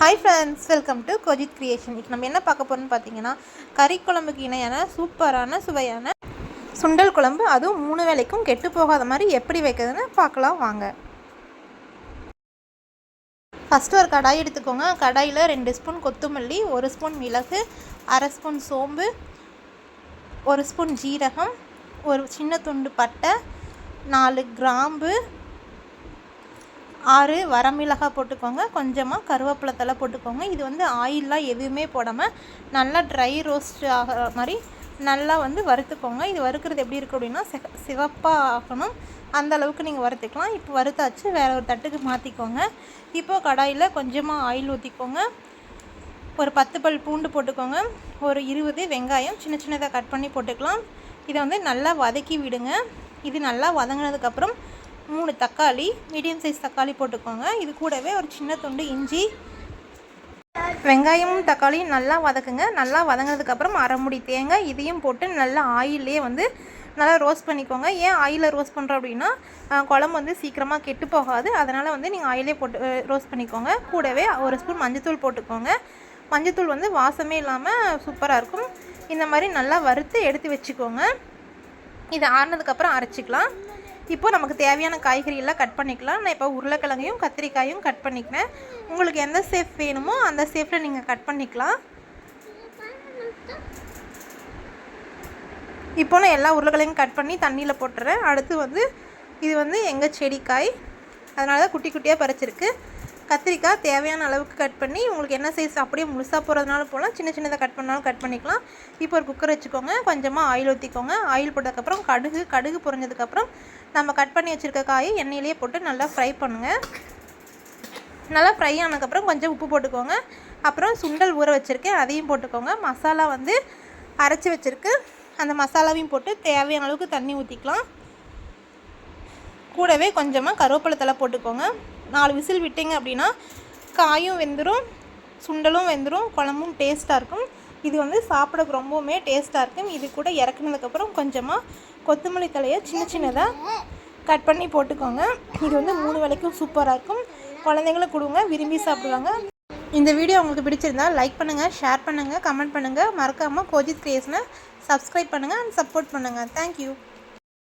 Hi friends welcome to Kojith creation இப்போ நம்ம என்ன பார்க்க போகிறோம்னு பார்த்தீங்கன்னா கறி குழம்புக்கு இணையான சூப்பரான சுவையான சுண்டல் குழம்பு. அதுவும் மூணு வேளைக்கும் கெட்டு போகாத மாதிரி எப்படி வைக்கிறதுன்னு பார்க்கலாம் வாங்க. ஃபஸ்ட்டு ஒரு கடாய் எடுத்துக்கோங்க. கடாயில் ரெண்டு ஸ்பூன் கொத்தமல்லி ஒரு ஸ்பூன் மிளகு அரை ஸ்பூன் சோம்பு ஒரு ஸ்பூன் ஜீரகம் ஒரு சின்ன துண்டு பட்டை நாலு கிராம்பு ஆறு வரமிளகாய் போட்டுக்கோங்க. கொஞ்சமாக கருவேப்பிலை தலை போட்டுக்கோங்க. இது வந்து ஆயிலெலாம் எதுவுமே போடாமல் நல்லா ட்ரை ரோஸ்ட் ஆகிற மாதிரி நல்லா வந்து வறுத்துக்கோங்க. இது வறுக்கிறது எப்படி இருக்குது அப்படின்னா சிக சிவப்பாக ஆகணும். அந்த அளவுக்கு நீங்கள் வறுத்துக்கலாம். இப்போ வறுத்தாச்சு. வேறு ஒரு தட்டுக்கு மாற்றிக்கோங்க இப்போது கடாயில் கொஞ்சமாக ஆயில் ஊற்றிக்கோங்க ஒரு பத்து பல் பூண்டு போட்டுக்கோங்க. ஒரு இருபது வெங்காயம் சின்ன சின்னதாக கட் பண்ணி போட்டுக்கலாம். இதை வந்து நல்லா வதக்கி விடுங்க. இது நல்லா வதங்கினதுக்கப்புறம் மூணு தக்காளி மீடியம் சைஸ் தக்காளி போட்டுக்கோங்க. இது கூடவே ஒரு சின்ன துண்டு இஞ்சி. வெங்காயமும் தக்காளியும் நல்லா வதக்குங்க. நல்லா வதங்கினதுக்கப்புறம் அரைமுடி தேங்காய் இதையும் போட்டு நல்லா ஆயிலே வந்து நல்லா ரோஸ்ட் பண்ணிக்கோங்க. ஏன் ஆயிலில் ரோஸ்ட் பண்ணுறோம் அப்படின்னா குழம்பு வந்து சீக்கிரமாக கெட்டு போகாது. அதனால் வந்து நீங்கள் ஆயிலே போட்டு ரோஸ்ட் பண்ணிக்கோங்க. கூடவே ஒரு ஸ்பூன் மஞ்சத்தூள் போட்டுக்கோங்க. மஞ்சத்தூள் வந்து வாசமே இல்லாமல் சூப்பராக இருக்கும். இந்த மாதிரி நல்லா வறுத்து எடுத்து வச்சுக்கோங்க. இதை ஆறுனதுக்கப்புறம் அரைச்சிக்கலாம். இப்போ நமக்கு தேவையான காய்கறியெல்லாம் கட் பண்ணிக்கலாம். நான் இப்போ உருளைக்கிழங்கையும் கத்திரிக்காயும் கட் பண்ணிக்கிறேன். உங்களுக்கு எந்த சேஃப் வேணுமோ அந்த சேஃபில் நீங்கள் கட் பண்ணிக்கலாம். இப்போ நான் எல்லா உருளைக்கிழங்கும் கட் பண்ணி தண்ணியில் போட்டுறேன். அடுத்து வந்து இது வந்து எங்கள் செடிக்காய். அதனால தான் குட்டி குட்டியாக பறிச்சிருக்கு. கத்திரிக்காய் தேவையான அளவுக்கு கட் பண்ணி உங்களுக்கு என்ன சைஸ் அப்படியே முழுசாக போகிறதுனால போகலாம் சின்ன சின்னதாக கட் பண்ணாலும் கட் பண்ணிக்கலாம். இப்போ ஒரு குக்கர் வச்சுக்கோங்க. கொஞ்சமாக ஆயில் ஊற்றிக்கோங்க ஆயில் போட்டதுக்கப்புறம் கடுகு கடுகு பொறிஞ்சதுக்கப்புறம் நம்ம கட் பண்ணி வச்சுருக்க காயை எண்ணெயிலேயே போட்டு நல்லா ஃப்ரை பண்ணுங்கள் நல்லா ஃப்ரை ஆனதுக்கப்புறம் கொஞ்சம் உப்பு போட்டுக்கோங்க. அப்புறம் சுண்டல் ஊற வச்சுருக்கேன். அதையும் போட்டுக்கோங்க. மசாலா வந்து அரைச்சி வச்சுருக்கு. அந்த மசாலாவையும் போட்டு தேவையான அளவுக்கு தண்ணி ஊற்றிக்கலாம் கூடவே கொஞ்சமாக கருவேப்பிலை தலை போட்டுக்கோங்க. நாலு விசில் விட்டீங்க அப்படின்னா காயும் வெந்துடும் சுண்டலும் வெந்துடும் குழம்பும் டேஸ்ட்டாக இருக்கும். இது வந்து சாப்பிட ரொம்பவுமே டேஸ்ட்டாக இருக்கும். இது கூட இறக்குனதுக்கப்புறம் கொஞ்சமாக கொத்தமல்லி தலையை சின்ன சின்னதாக கட் பண்ணி போட்டுக்கோங்க. இது வந்து மூணு வேளைக்கும் சூப்பராக இருக்கும். குழந்தைங்களும் கொடுங்க விரும்பி சாப்பிடுவாங்க. இந்த வீடியோ உங்களுக்கு பிடிச்சிருந்தா லைக் பண்ணுங்கள் ஷேர் பண்ணுங்கள் கமெண்ட் பண்ணுங்கள் மறக்காமல் கோஜித் கிரியேஷனை சப்ஸ்கிரைப் பண்ணுங்கள் அண்ட் சப்போர்ட் பண்ணுங்கள் தேங்க்யூ